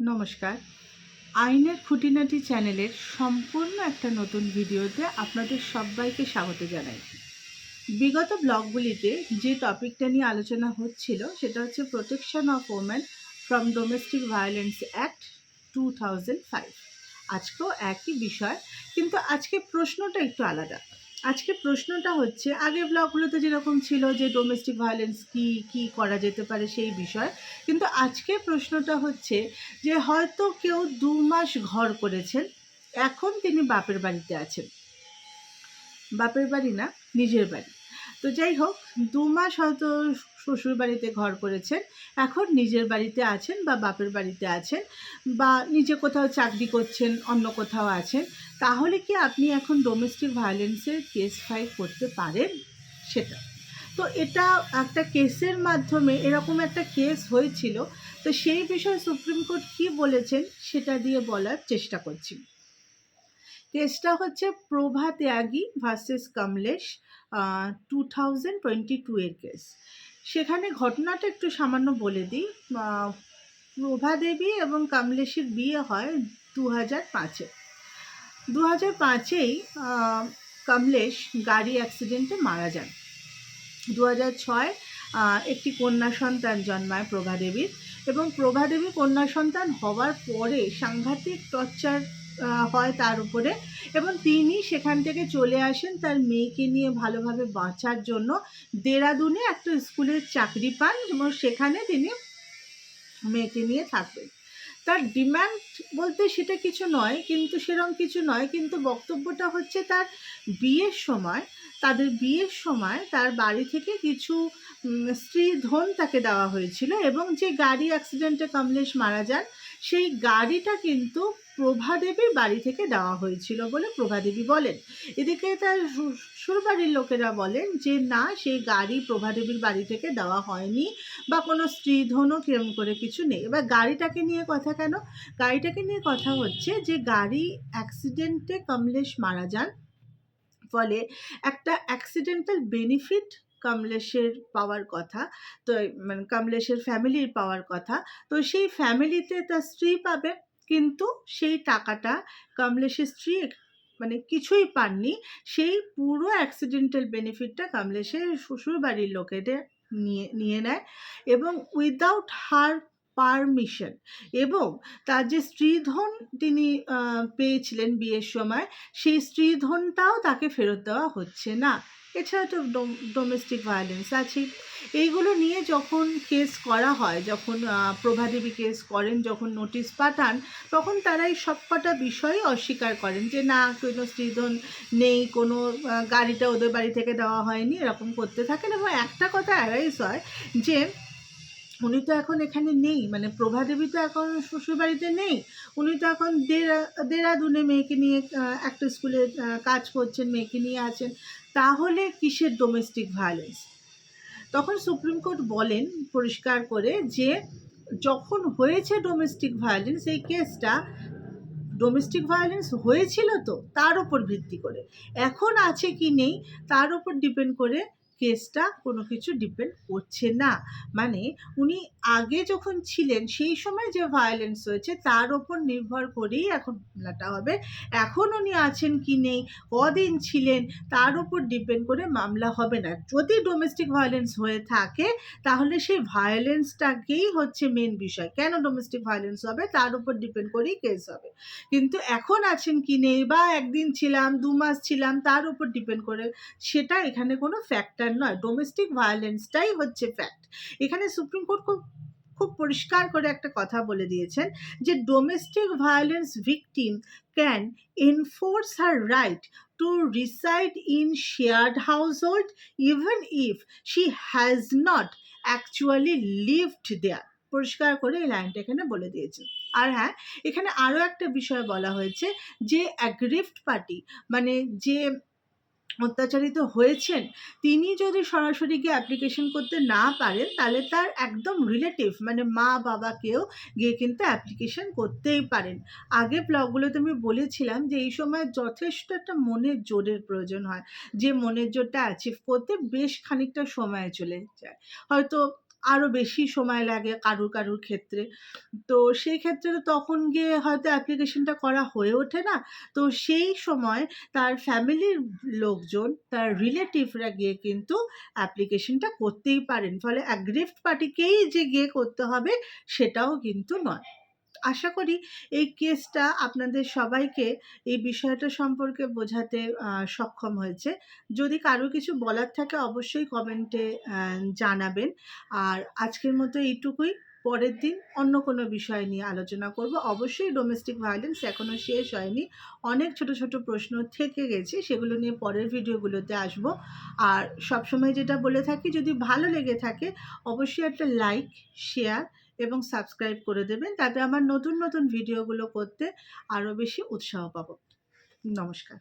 নমস্কার। আইনের খুঁটিনাটি চ্যানেলের সম্পূর্ণ একটা নতুন ভিডিওতে আপনাদের সবাইকে স্বাগত জানাই। বিগত ব্লগগুলিতে যে টপিকটা নিয়ে আলোচনা হচ্ছিল, সেটা হচ্ছে protection of women from domestic violence act two thousand five. আজকেও একই বিষয়, কিন্তু আজকে প্রশ্নটা একটু আলাদা। আজকে প্রশ্নটা হচ্ছে, আগে ব্লগগুলোতে যেরকম ছিল যে ডোমেস্টিক ভায়োলেন্স কি কি করা যেতে পারে সেই বিষয়, কিন্তু আজকে প্রশ্নটা হচ্ছে যে হয়তো কেউ দু মাস ঘর করেছেন, এখন তিনি বাপের বাড়িতে আছেন। বাপের বাড়ি না, নিজের বাড়ি। তো যাই হোক, দু মাস হয়তো শ্বশুর বাড়িতে ঘর করেছেন, এখন নিজের বাড়িতে আছেন বা বাপের বাড়িতে আছেন বা নিজে কোথাও চাকরি করছেন, অন্য কোথাও আছেন, তাহলে কি আপনি এখন ডোমেস্টিক ভায়োলেন্সের কেস ফাইল করতে পারেন? সেটা। তো এটা একটা কেসের মাধ্যমে এরকম একটা কেস হয়েছিল, তো সেই বিষয়ে সুপ্রিম কোর্ট কী বলেছেন সেটা দিয়ে বলার চেষ্টা করছি। কেসটা হচ্ছে Prabha Tyagi versus Kamlesh two thousand twenty two এর কেস। সেখানে ঘটনাটা একটু সামান্য বলে দিই। প্রভা দেবী এবং কমলেশের বিয়ে হয় দু হাজার পাঁচে দু হাজার পাঁচেই কমলেশ গাড়ি অ্যাক্সিডেন্টে মারা যান। দু হাজার ছয় একটি কন্যা সন্তান জন্মায় প্রভা দেবীর এবং প্রভা দেবী কন্যা সন্তান হওয়ার পরে সাংঘাতিক টর্চার হয় তার উপরে। এবং তিনি সেখান থেকে চলে আসেন তার মেয়েকে নিয়ে ভালোভাবে বাঁচার জন্য। দেরাদুনে একটা স্কুলের চাকরি পান এবং সেখানে তিনি মেয়েকে নিয়ে থাকবেন। তার ডিমান্ড বলতে সেটা কিছু নয়, কিন্তু সেরকম কিছু নয়, কিন্তু বক্তব্যটা হচ্ছে তার বিয়ের সময়, তাদের বিয়ের সময় তার বাড়ি থেকে কিছু স্ত্রী ধন তাকে দেওয়া হয়েছিল এবং যে গাড়ি অ্যাক্সিডেন্টে কমলেশ মারা যান সেই গাড়িটা কিন্তু প্রভাদেবীর বাড়ি থেকে দেওয়া হয়েছিল বলে প্রভাদেবী বলেন। এদিকে তার শ্বশুর বাড়ির লোকেরা বলেন যে, না, সেই গাড়ি প্রভাদেবীর বাড়ি থেকে দেওয়া হয়নি বা কোনো স্ত্রীধনও কিরম করে কিছু নেই। এবার গাড়িটাকে নিয়ে কথা কেন? গাড়িটাকে নিয়ে কথা হচ্ছে যে, গাড়ি অ্যাক্সিডেন্টে কমলেশ মারা যান। ফলে একটা অ্যাক্সিডেন্টাল বেনিফিট কমলেশের পাওয়ার কথা, তো মানে কমলেশের ফ্যামিলির পাওয়ার কথা, তো সেই ফ্যামিলিতে তার স্ত্রী পাবে, কিন্তু সেই টাকাটা কমলেশের স্ত্রী মানে কিছুই পাননি। সেই পুরো অ্যাক্সিডেন্টাল বেনিফিটটা কমলেশের শ্বশুর বাড়ির লোকেদের নিয়ে নিয়ে নেয় এবং উইদাউট হার পারমিশন এবং তার যে স্ত্রীধন তিনি পেয়েছিলেন বিয়ের সময়, সেই স্ত্রীধনটাও তাকে ফেরত দেওয়া হচ্ছে না। এছাড়া তো ডোমেস্টিক ভায়োলেন্স আছে এইগুলো নিয়ে যখন কেস করা হয়, যখন প্রভাদেবী কেস করেন, যখন নোটিশ পাঠান, তখন তারা এই সবকটা বিষয় অস্বীকার করেন যে, না, কোনো স্ত্রীধন নেই, কোনো গাড়িটা ওদের বাড়ি থেকে দেওয়া হয়নি। এরকম করতে থাকেন। এবং একটা কথা অ্যারাইজ হয় যে উনি তো এখন এখানে নেই মানে প্রভাদেবী তো এখন শ্বশুরবাড়িতে নেই, উনি তো এখন দেরা, দেরাদুনে মেয়েকে নিয়ে একটা স্কুলে কাজ করছেন, মেয়েকে নিয়ে আছেন, তাহলে কিসের ডোমেস্টিক ভায়োলেন্স তখন সুপ্রিম কোর্ট বলেন, পরিষ্কার করে যে যখন হয়েছে ডোমেস্টিক ভায়োলেন্স এই কেসটা ডোমেস্টিক ভায়োলেন্স হয়েছিল তো, তার উপর ভিত্তি করে। এখন আছে কি নেই, তার উপর ডিপেন্ড করে কেসটা কোনো কিছু ডিপেন্ড করছে না। মানে উনি আগে যখন ছিলেন, সেই সময় যে ভায়োলেন্স হয়েছে, তার ওপর নির্ভর করেই এখন মামলাটা হবে। এখন উনি আছেন কি নেই, কদিন ছিলেন, তার ওপর ডিপেন্ড করে মামলা হবে না। যদি ডোমেস্টিক ভায়োলেন্স হয়ে থাকে, তাহলে সেই ভায়োলেন্সটাকেই হচ্ছে মেন বিষয়। কেন ডোমেস্টিক ভায়োলেন্স হবে? তার উপর ডিপেন্ড করেই কেস হবে। কিন্তু এখন আছেন কি নেই, বা একদিন ছিলাম, দু মাস ছিলাম, তার উপর ডিপেন্ড করে, সেটা এখানে কোনো ফ্যাক্টর নয়। ডোমেস্টিক ভায়োলেন্সটাই হচ্ছে ফ্যাক্ট এখানে সুপ্রিম কোর্ট খুব খুব পরিষ্কার করে একটা কথা বলে দিয়েছেন যে domestic violence victim can enforce her right to reside in shared household even if she has not actually lived there পরিষ্কার করে এই লাইনটা এখানে বলে দিয়েছে আর হ্যাঁ এখানে আরও একটা বিষয় বলা হয়েছে যে অ্যাগ্রিফট পার্টি মানে যে অত্যাচারিত হয়েছেন, তিনি যদি সরাসরি গিয়ে অ্যাপ্লিকেশন করতে না পারেন, তাহলে তার একদম রিলেটিভ মানে মা বাবাকেও গিয়ে কিন্তু অ্যাপ্লিকেশন করতেই পারেন। আগে ব্লগগুলোতে আমি বলেছিলাম যে এই সময় যথেষ্ট একটা মনের জোরের প্রয়োজন হয়। যে মনের জোরটা অ্যাচিভ করতে বেশ খানিকটা সময় চলে যায়। হয়তো আরও বেশি সময় লাগে কারুর কারুর ক্ষেত্রে। তো সেই ক্ষেত্রে তখন গিয়ে হয়তো অ্যাপ্লিকেশনটা করা হয়ে ওঠে না। তো সেই সময় তার ফ্যামিলির লোকজন, তার রিলেটিভরা গিয়ে কিন্তু অ্যাপ্লিকেশনটা করতেই পারেন। ফলে অ্যাগ্রিভড পার্টিকেই যে গিয়ে করতে হবে সেটাও কিন্তু নয়। আশা করি এই কেসটা আপনাদের সবাইকে এই বিষয়টা সম্পর্কে বোঝাতে সক্ষম হয়েছে। যদি কারও কিছু বলার থাকে অবশ্যই কমেন্টে জানাবেন। আর আজকের মতো এইটুকুই। পরের দিন অন্য কোনো বিষয় নিয়ে আলোচনা করব। অবশ্যই ডোমেস্টিক ভায়োলেন্স এখনও শেষ হয়নি। অনেক ছোট ছোট প্রশ্ন থেকে গেছে। সেগুলো নিয়ে পরের ভিডিওগুলোতে আসব। আর সবসময় যেটা বলে থাকি, যদি ভালো লেগে থাকে, অবশ্যই একটা লাইক শেয়ার এবং সাবস্ক্রাইব করে দেবেন তাতে আমার নতুন নতুন ভিডিওগুলো করতে আরও বেশি উৎসাহ পাব। নমস্কার।